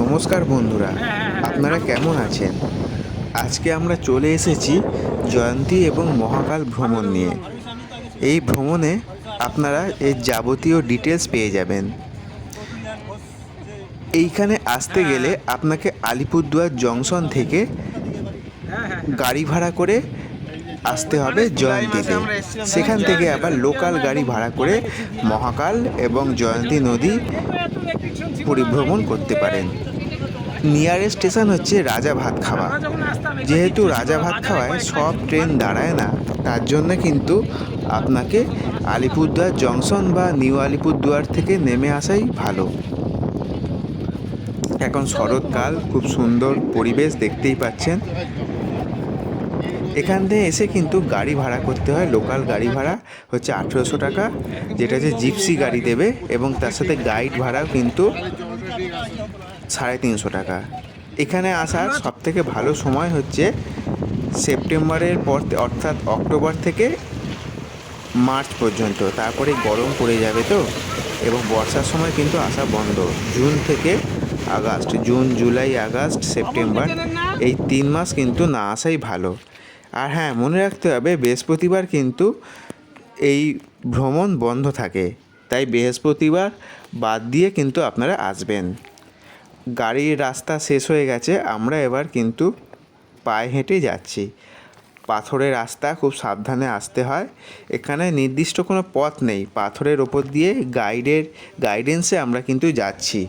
নমস্কার বন্ধুরা, আপনারা কেমন আছেন? আজকে আমরা চলে এসেছি জয়ন্তী এবং মহাকাল ভ্রমণ নিয়ে। এই ভ্রমণে আপনারা এর যাবতীয় ডিটেলস পেয়ে যাবেন। এইখানে আসতে গেলে আপনাকে আলিপুরদুয়ার জংশন থেকে গাড়ি ভাড়া করে আসতে হবে জয়ন্তীতে। সেখান থেকে আবার লোকাল গাড়ি ভাড়া করে মহাকাল এবং জয়ন্তী নদী পরিভ্রমণ করতে পারেন। নিয়ারেস্ট স্টেশন হচ্ছে রাজা ভাত খাওয়া। যেহেতু রাজা ভাত খাওয়ায় সব ট্রেন দাঁড়ায় না, তার জন্য কিন্তু আপনাকে আলিপুরদুয়ার জংশন বা নিউ আলিপুরদুয়ার থেকে নেমে আসাই ভালো। এখন শরৎকাল, খুব সুন্দর পরিবেশ দেখতেই পাচ্ছেন। এখান থেকে এসে কিন্তু গাড়ি ভাড়া করতে হয় লোকাল গাড়ি ভাড়া হচ্ছে আঠেরোশো টাকা, যেটা হচ্ছে জিপসি গাড়ি দেবে এবং তার সাথে গাইড ভাড়াও কিন্তু সাড়ে তিনশো টাকা। এখানে আসার সব থেকে ভালো সময় হচ্ছে সেপ্টেম্বরের পর অর্থাৎ অক্টোবর থেকে মার্চ পর্যন্ত। তারপরে গরম পড়ে যাবে তো, এবং বর্ষার সময় কিন্তু আসা বন্ধ। জুন থেকে August, June, July, August, September, এই তিন মাস কিন্তু না আসাই ভালো। আর হ্যাঁ মনে রাখতে হবে, বৃহস্পতিবার কিন্তু এই ভ্রমণ বন্ধ থাকে। তাই বৃহস্পতিবার বাদ দিয়ে কিন্তু আপনারা আসবেন। গাড়ির রাস্তা শেষ হয়ে গেছে, আমরা এবার কিন্তু পায়ে হেঁটে যাচ্ছি। পাথরের রাস্তা খুব সাবধানে আসতে হয়। এখানে নির্দিষ্ট কোনো পথ নেই। পাথরের ওপর দিয়ে গাইডের গাইডেন্সে আমরা কিন্তু যাচ্ছি।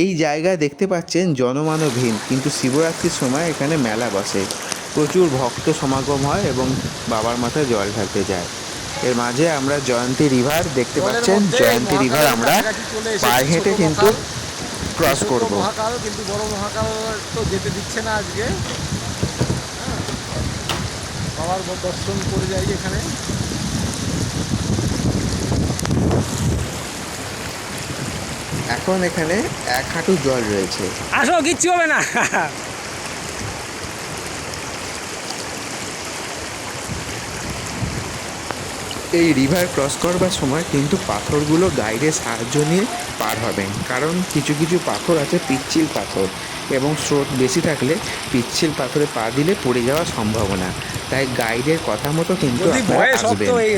এই জায়গা দেখতে পাচ্ছেন জনমানবহীন, কিন্তু শিবরাত্রির সময় এখানে মেলা বসে। প্রচুর ভক্ত সমাগম হয় এবং বাবার মাথায় জল ঢালতে যায়। এর মাঝে আমরা জয়ন্তী রিভার দেখতে পাচ্ছেন। জয়ন্তী রিভার আমরা পায়ে হেঁটে কিন্তু ক্রস করব। মহাকাল কিন্তু বড় মহাকাল তো যেতে দিচ্ছে না আজকে। হ্যাঁ। বাবার দর্শন করে যাই এখানে। এখন এখানে এক হাঁটু জল রয়েছে। আসো কিচ্ছু হবে না। এই রিভার ক্রস করবার সময় কিন্তু পাথরগুলো গাইডের সাহায্য নিয়ে পার হবেন। কারণ কিছু কিছু পাথর আছে পিচ্ছিল পাথর এবং স্রোত বেশি থাকলে পিচ্ছিল পাথরে পা দিলে পড়ে যাওয়ার সম্ভাবনা। তাই গাইডের কথা মতো কিন্তু হয়ে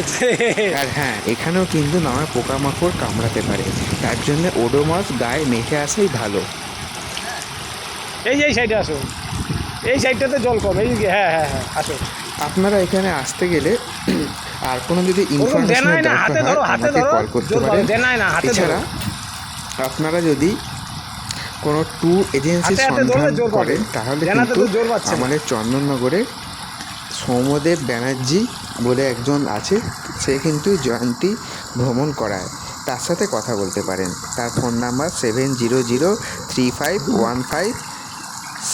আর হ্যাঁ এখানেও কিন্তু নানা পোকামাকড় কামড়াতে পারে। তার জন্য ওডোমস গায়ে মেখে আসাই ভালো। এই যে এই সাইডে আসো। এই সাইডটাতে জল কম এই হ্যাঁ হ্যাঁ হ্যাঁ আসো। আপনারা এখানে আসতে গেলে আর কোনো যদি ওরকম ইনফরমেশনের দরকার হয় আমাকে কল করতে পারেন। এছাড়া আপনারা যদি কোনো ট্যুর ধরলে সন্ধান করেন তাহলে কিন্তু। আমাদের চন্দননগরে সৌম্যদেব ব্যানার্জি বলে একজন আছে সে কিন্তু জয়ন্তী ভ্রমণ করায়। তার সাথে কথা বলতে পারেন। তার phone number seven zero zero three five one five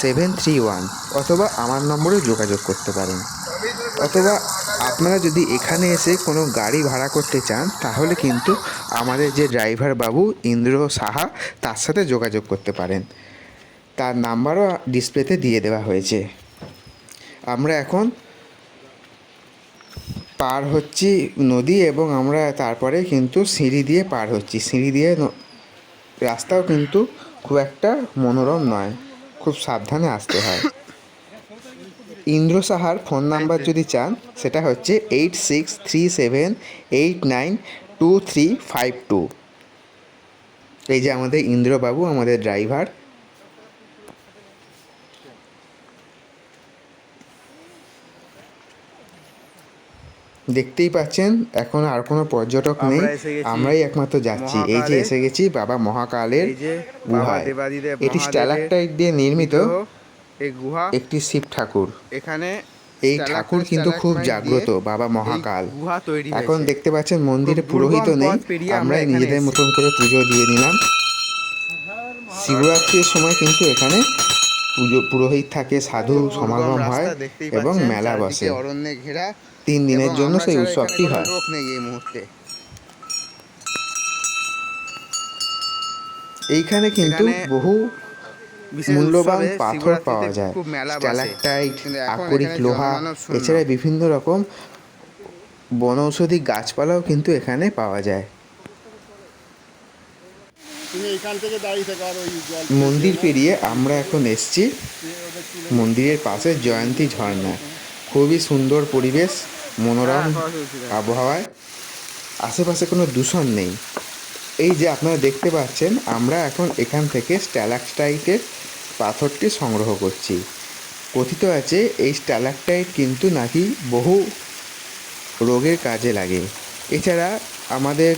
seven three one অথবা আমার নম্বরে যোগাযোগ করতে পারেন। অথবা আপনারা যদি এখানে এসে কোনো গাড়ি ভাড়া করতে চান, তাহলে কিন্তু আমাদের যে ড্রাইভার বাবু ইন্দ্র সাহা, তার সাথে যোগাযোগ করতে পারেন। তার নাম্বারও ডিসপ্লেতে দিয়ে দেওয়া হয়েছে। আমরা এখন পার হচ্ছি নদী এবং আমরা তারপরে কিন্তু সিঁড়ি দিয়ে পার হচ্ছি। সিঁড়ি দিয়ে রাস্তাও কিন্তু খুব একটা মনোরম নয়, খুব সাবধানে আসতে হয়। ইন্দ্র সাহার ফোন নাম্বার যদি চান সেটা হচ্ছে eight six three seven eight nine two three five two. এই যে আমাদের ইন্দ্রবাবু আমাদের ড্রাইভার। দেখতেই পাচ্ছেন এখন আর কোনো পর্যটক নেই। আমরাই একমাত্র যাচ্ছি। এই যে এসে গেছি বাবা মহাকালের গুহায়। এটি স্ট্যালাকটাইট দিয়ে নির্মিত। এই গুহা একটি শিব ঠাকুর। এখানে এই ঠাকুর কিন্তু খুব জাগ্রত বাবা মহাকাল। গুহা তৈরি এখন দেখতে পাচ্ছেন মন্দিরে পুরোহিত নেই আমরা আমরাই নিজেদের মতন করে পুজো দিয়ে নিলাম। শিবরাত্রির সময় কিন্তু এখানে পুজো পুরোহিত থাকে সাধু সমাগম হয় এবং মেলা বসে। অরণ্যে ঘেরা তিন দিনের জন্য সেই উৎসবটি হয়। এই মুহূর্তে। এইখানে কিন্তু বহু মূল্যবান পাথর পাওয়া যায় স্ট্যালাকটাইট আকরিক লোহা এছাড়া বিভিন্ন রকম বনৌষধি গাছপালাও কিন্তু এখানে পাওয়া যায়। মন্দির পেরিয়ে আমরা এখন এসছি মন্দিরের পাশে জয়ন্তী ঝর্ণা। খুবই সুন্দর পরিবেশ মনোরম আবহাওয়ায়। আশেপাশে কোনো দূষণ নেই। এই যে আপনারা দেখতে পাচ্ছেন আমরা এখন এখান থেকে স্ট্যালাকটাইটের পাথরটি সংগ্রহ করছি। কথিত আছে, এই স্ট্যালাকটাইট কিন্তু নাকি বহু রোগের কাজে লাগে। এছাড়া আমাদের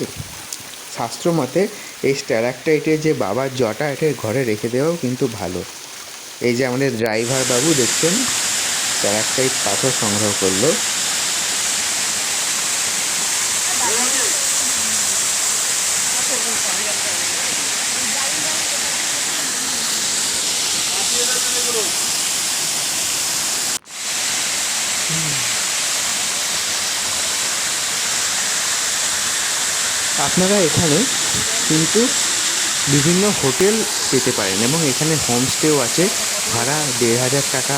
শাস্ত্র মতে এই স্ট্যালাকটাইটের যে বাবার জটা এটা ঘরে রেখে দেওয়াও কিন্তু ভালো। এই যে আমাদের ড্রাইভার বাবু দেখছেন, স্ট্যালাকটাইট পাথর সংগ্রহ করল। আপনারা এখানে কিন্তু বিভিন্ন হোটেল পেতে পারেন এবং এখানে হোমস্টেও আছে। ভাড়া দেড় হাজার টাকা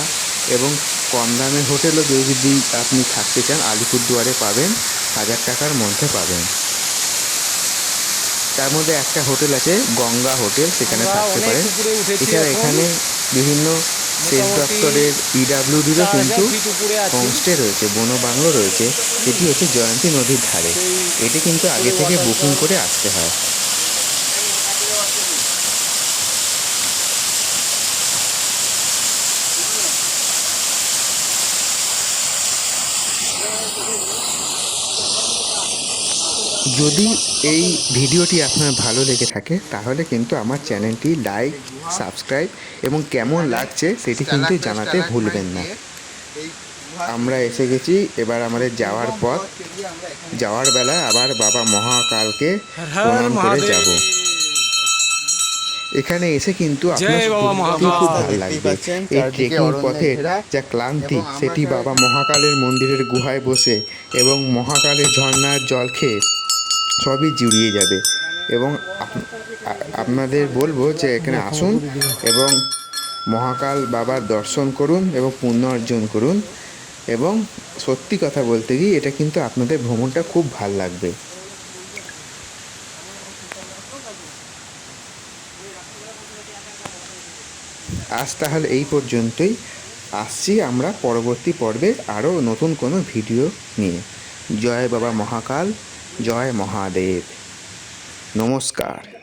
এবং কম দামের হোটেলও যদি আপনি থাকতে চান আলিপুরদুয়ারে পাবেন হাজার টাকার মধ্যে পাবেন। তার মধ্যে একটা হোটেল আছে গঙ্গা হোটেল সেখানে থাকতে পারেন। এছাড়া এখানে বিভিন্ন সেচ দপ্তরের ইডাব্লিউডিরও কিন্তু হোমস্টে রয়েছে বন বাংলো রয়েছে। এটি হচ্ছে জয়ন্তী নদীর ধারে। এটি কিন্তু আগে থেকে বুকিং করে আসতে হয়। যদি এই ভিডিওটি আপনার ভালো লেগে থাকে তাহলে কিন্তু আমার চ্যানেলটি লাইক সাবস্ক্রাইব এবং কেমন লাগছে সেটি কিন্তু জানাতে ভুলবেন না। আমরা এসে গেছি এবার আমাদের যাওয়ার পথ। যাওয়ার বেলা আবার বাবা মহাকালকে প্রণাম করে যাব। এখানে এসে কিন্তু আপনার খুব ভালো লাগবে। এই ট্রেকিং পথের যা ক্লান্তি সেটি বাবা মহাকালের মন্দিরের গুহায় বসে এবং মহাকালের ঝর্ণার জল খেয়ে সবই জুড়িয়ে যাবে এবং আপনাদের বলব যে এখানে আসুন এবং মহাকাল বাবার দর্শন করুন এবং পুণ্য অর্জন করুন এবং সত্যি কথা বলতে কি এটা কিন্তু আপনাদের ভ্রমণটা খুব ভালো লাগবে। আজ তাহলে এই পর্যন্তই। আসছি আমরা পরবর্তী পর্বে আরও নতুন কোনো ভিডিও নিয়ে। জয় বাবা মহাকাল। জয় মহাদেব। নমস্কার।